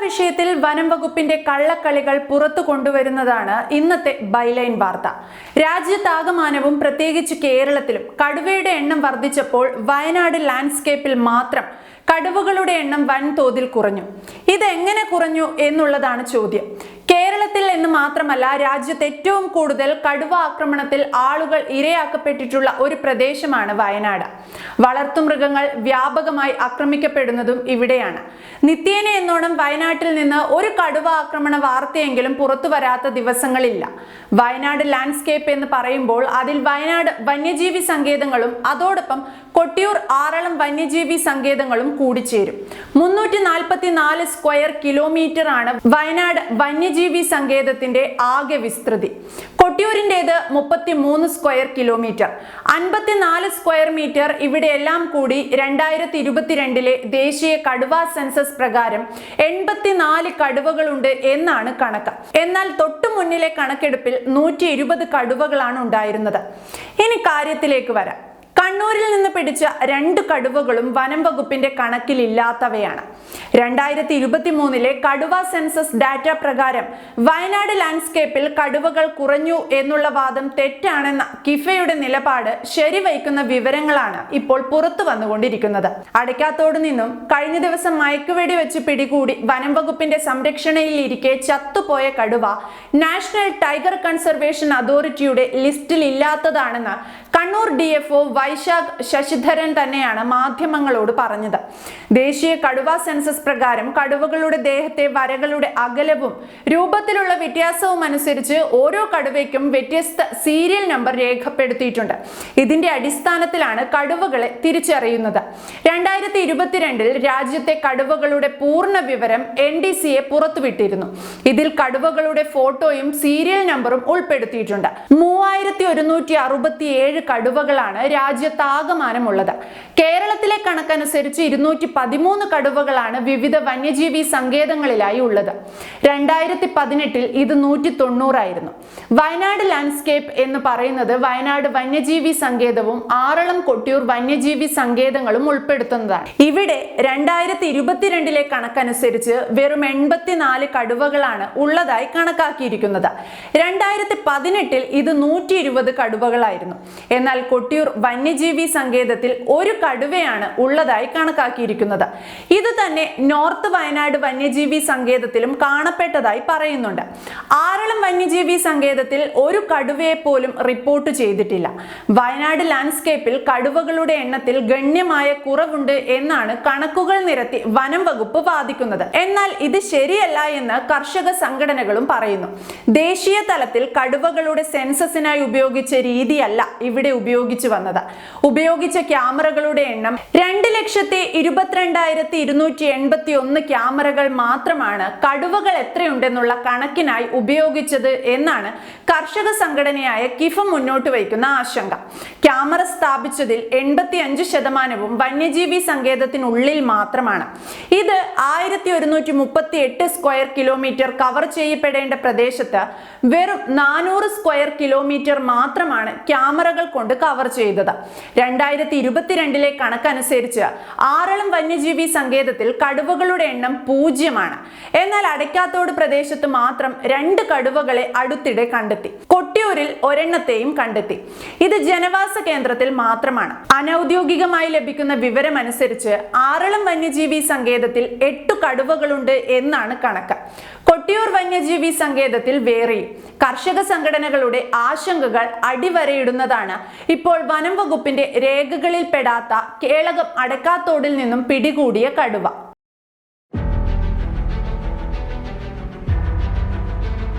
വിഷയത്തിൽ വനം വകുപ്പിന്റെ കള്ളക്കളികൾ പുറത്തു കൊണ്ടുവരുന്നതാണ് ഇന്നത്തെ ബൈലൈൻ വാർത്ത. രാജ്യത്താകമാനവും പ്രത്യേകിച്ച് കേരളത്തിലും കടുവയുടെ എണ്ണം വർദ്ധിച്ചപ്പോൾ വയനാട് ലാൻഡ്സ്കേപ്പിൽ മാത്രം കടുവകളുടെ എണ്ണം വൻതോതിൽ കുറഞ്ഞു. ഇതെങ്ങനെ കുറഞ്ഞു എന്നുള്ളതാണ് ചോദ്യം. മാത്രമല്ല രാജ്യത്ത് ഏറ്റവും കൂടുതൽ കടുവ ആക്രമണത്തിൽ ആളുകൾ ഇരയാക്കപ്പെട്ടിട്ടുള്ള ഒരു പ്രദേശമാണ് വയനാട്. വളർത്തുമൃഗങ്ങൾ വ്യാപകമായി ആക്രമിക്കപ്പെടുന്നതും ഇവിടെയാണ്. നിത്യേന എന്നോണം വയനാട്ടിൽ നിന്ന് ഒരു കടുവ ആക്രമണ വാർത്തയെങ്കിലും പുറത്തു വരാത്ത ദിവസങ്ങളില്ല. വയനാട് ലാൻഡ്സ്കേപ്പ് എന്ന് പറയുമ്പോൾ അതിൽ വയനാട് വന്യജീവി സങ്കേതങ്ങളും അതോടൊപ്പം കൊട്ടിയൂർ ആറളം വന്യജീവി സങ്കേതങ്ങളും കൂടിച്ചേരും. മുന്നൂറ്റി നാൽപ്പത്തി നാല് സ്ക്വയർ കിലോമീറ്റർ ആണ് വയനാട് വന്യജീവി സങ്കേതത്തിന്റെ ആകെ വിസ്തൃതി. കൊട്ടിയൂരിന്റെത് മുപ്പത്തി മൂന്ന് സ്ക്വയർ കിലോമീറ്റർ. അൻപത്തിനാല് സ്ക്വയർ മീറ്റർ ഇവിടെയെല്ലാം കൂടി രണ്ടായിരത്തി ഇരുപത്തിരണ്ടിലെ ദേശീയ കടുവ സെൻസസ് പ്രകാരം എൺപത്തിനാല് കടുവകളുണ്ട് എന്നാണ് കണക്ക്. എന്നാൽ തൊട്ടു മുന്നിലെ കണക്കെടുപ്പിൽ നൂറ്റി കടുവകളാണ് ഉണ്ടായിരുന്നത്. ഇനി കാര്യത്തിലേക്ക് വരാം. കണ്ണൂരിൽ നിന്ന് പിടിച്ച രണ്ട് കടുവകളും വനം വകുപ്പിന്റെ കണക്കിലില്ലാത്തവയാണ്. രണ്ടായിരത്തി ഇരുപത്തി മൂന്നിലെ കടുവ സെൻസസ് ഡാറ്റ പ്രകാരം വയനാട് ലാൻഡ്സ്കേപ്പിൽ കടുവകൾ കുറഞ്ഞു എന്നുള്ള വാദം തെറ്റാണെന്ന കിഫയുടെ നിലപാട് ശരിവയ്ക്കുന്ന വിവരങ്ങളാണ് ഇപ്പോൾ പുറത്തു വന്നുകൊണ്ടിരിക്കുന്നത്. അടയ്ക്കാത്തോട് നിന്നും കഴിഞ്ഞ ദിവസം മയക്കുവെടി വെച്ച് പിടികൂടി വനം വകുപ്പിന്റെ സംരക്ഷണയിൽ സംരക്ഷണയിലിരിക്കെ ചത്തുപോയ കടുവ നാഷണൽ ടൈഗർ കൺസർവേഷൻ അതോറിറ്റിയുടെ ലിസ്റ്റിൽ ഇല്ലാത്തതാണെന്ന് Kannur D F O Vaishakh Sasidharan തന്നെയാണ് മാധ്യമങ്ങളോട് പറഞ്ഞത്. ദേശീയ കടുവ സെൻസസ് പ്രകാരം കടുവകളുടെ ദേഹത്തെ വരകളുടെ അകലവും രൂപത്തിലുള്ള വ്യത്യാസവും അനുസരിച്ച് ഓരോ കടുവയ്ക്കും വ്യത്യസ്ത സീരിയൽ നമ്പർ രേഖപ്പെടുത്തിയിട്ടുണ്ട്. ഇതിന്റെ അടിസ്ഥാനത്തിലാണ് കടുവകളെ തിരിച്ചറിയുന്നത്. രണ്ടായിരത്തി ഇരുപത്തിരണ്ടിൽ രാജ്യത്തെ കടുവകളുടെ പൂർണ വിവരം എൻ ഡി സി എ പുറത്തുവിട്ടിരുന്നു. ഇതിൽ കടുവകളുടെ ഫോട്ടോയും സീരിയൽ നമ്പറും ഉൾപ്പെടുത്തിയിട്ടുണ്ട്. മൂവായിരത്തി ഒരുന്നൂറ്റി അറുപത്തി ഏഴ് കടുവകളാണ് രാജ്യത്താകമാനമുള്ളത്. കേരളത്തിലെ കണക്കനുസരിച്ച് ഇരുന്നൂറ്റി പതിമൂന്ന് കടുവകളാണ് വിവിധ വന്യജീവി സങ്കേതങ്ങളിലായി ഉള്ളത്. രണ്ടായിരത്തി പതിനെട്ടിൽ ഇത് നൂറ്റി തൊണ്ണൂറായിരുന്നു വയനാട് ലാൻഡ്സ്കേപ്പ് എന്ന് പറയുന്നത് വയനാട് വന്യജീവി സങ്കേതവും ആറളം കൊട്ടിയൂർ വന്യജീവി സങ്കേതങ്ങളും ഉൾപ്പെടുത്തുന്നതാണ്. ഇവിടെ രണ്ടായിരത്തി ഇരുപത്തിരണ്ടിലെ കണക്കനുസരിച്ച് വെറും എൺപത്തിനാല് കടുവകളാണ് ഉള്ളതായി കണക്കാക്കിയിരിക്കുന്നത്. രണ്ടായിരത്തി പതിനെട്ടിൽ ഇത് നൂറ്റി ഇരുപത് കടുവകളായിരുന്നു. എന്നാൽ കൊട്ടിയൂർ വന്യജീവി സങ്കേതത്തിൽ ഒരു കടുവയാണ് ഉള്ളതായി കണക്കാക്കിയിരിക്കുന്നത്. ഇത് തന്നെ നോർത്ത് വയനാട് വന്യജീവി സങ്കേതത്തിലും കാണപ്പെട്ടതായി പറയുന്നുണ്ട്. ആറളം വന്യജീവി സങ്കേതത്തിൽ ഒരു കടുവയെ പോലും റിപ്പോർട്ട് ചെയ്തിട്ടില്ല. വയനാട് ലാൻഡ്സ്കേപ്പിൽ കടുവകളുടെ എണ്ണത്തിൽ ഗണ്യമായ കുറവുണ്ട് എന്നാണ് കണക്കുകൾ നിരത്തി വനം വകുപ്പ് വാദിക്കുന്നത്. എന്നാൽ ഇത് ശരിയല്ല എന്ന് കർഷക സംഘടനകളും പറയുന്നു. ദേശീയ തലത്തിൽ കടുവകളുടെ സെൻസസിനായി ഉപയോഗിച്ച രീതിയല്ല ഇവിടെ ഉപയോഗിച്ചു വന്നത്. ഉപയോഗിച്ച ക്യാമറകളുടെ എണ്ണം രണ്ട് ലക്ഷത്തി ഇരുപത്തിരണ്ടായിരത്തി ഇരുന്നൂറ്റി എൺപത്തി ഒന്ന് ക്യാമറകൾ മാത്രമാണ് കടുവകൾ എത്രയുണ്ടെന്നുള്ള കണക്കിനായി ഉപയോഗിച്ചത് എന്നാണ് കർഷക സംഘടനയായ കിഫ മുന്നോട്ട് വയ്ക്കുന്ന ആശങ്ക. ക്യാമറ സ്ഥാപിച്ചതിൽ എൺപത്തി അഞ്ച് ശതമാനവും വന്യജീവി സങ്കേതത്തിനുള്ളിൽ മാത്രമാണ്. ഇത് ആയിരത്തി ഒരുന്നൂറ്റി മുപ്പത്തി എട്ട് സ്ക്വയർ കിലോമീറ്റർ കവർ ചെയ്യപ്പെടേണ്ട പ്രദേശത്ത് വെറും നാനൂറ് സ്ക്വയർ കിലോമീറ്റർ മാത്രമാണ് ക്യാമറകൾ കൊണ്ട് കവർ ചെയ്തത്. രണ്ടായിരത്തി ഇരുപത്തിരണ്ടിലെ കണക്കനുസരിച്ച് ആറളം വന്യജീവി സങ്കേതത്തിൽ കടുവകളുടെ എണ്ണം പൂജ്യമാണ്. എന്നാൽ അടയ്ക്കാത്തോട് പ്രദേശത്ത് മാത്രം രണ്ട് കടുവകളെ അടുത്തിടെ കണ്ടെത്തി. കൊട്ടിയൂരിൽ ഒരെണ്ണത്തെയും കണ്ടെത്തി. ഇത് ജനവാസ കേന്ദ്രത്തിൽ മാത്രമാണ്. അനൌദ്യോഗികമായി ലഭിക്കുന്ന വിവരമനുസരിച്ച് ആറളം വന്യജീവി സങ്കേതത്തിൽ എട്ടു കടുവകളുണ്ട് എന്നാണ് കണക്ക്. കൊട്ടിയൂർ വന്യജീവി സങ്കേതത്തിൽ വേറെ. കർഷക സംഘടനകളുടെ ആശങ്കകൾ അടിവരയിടുന്നതാണ്. ഇപ്പോൾ വനം വകുപ്പിന്റെ രേഖകളിൽ പെടാത്ത കേളകം അടക്കാത്തോടിൽ നിന്നും പിടികൂടിയ കടുവ.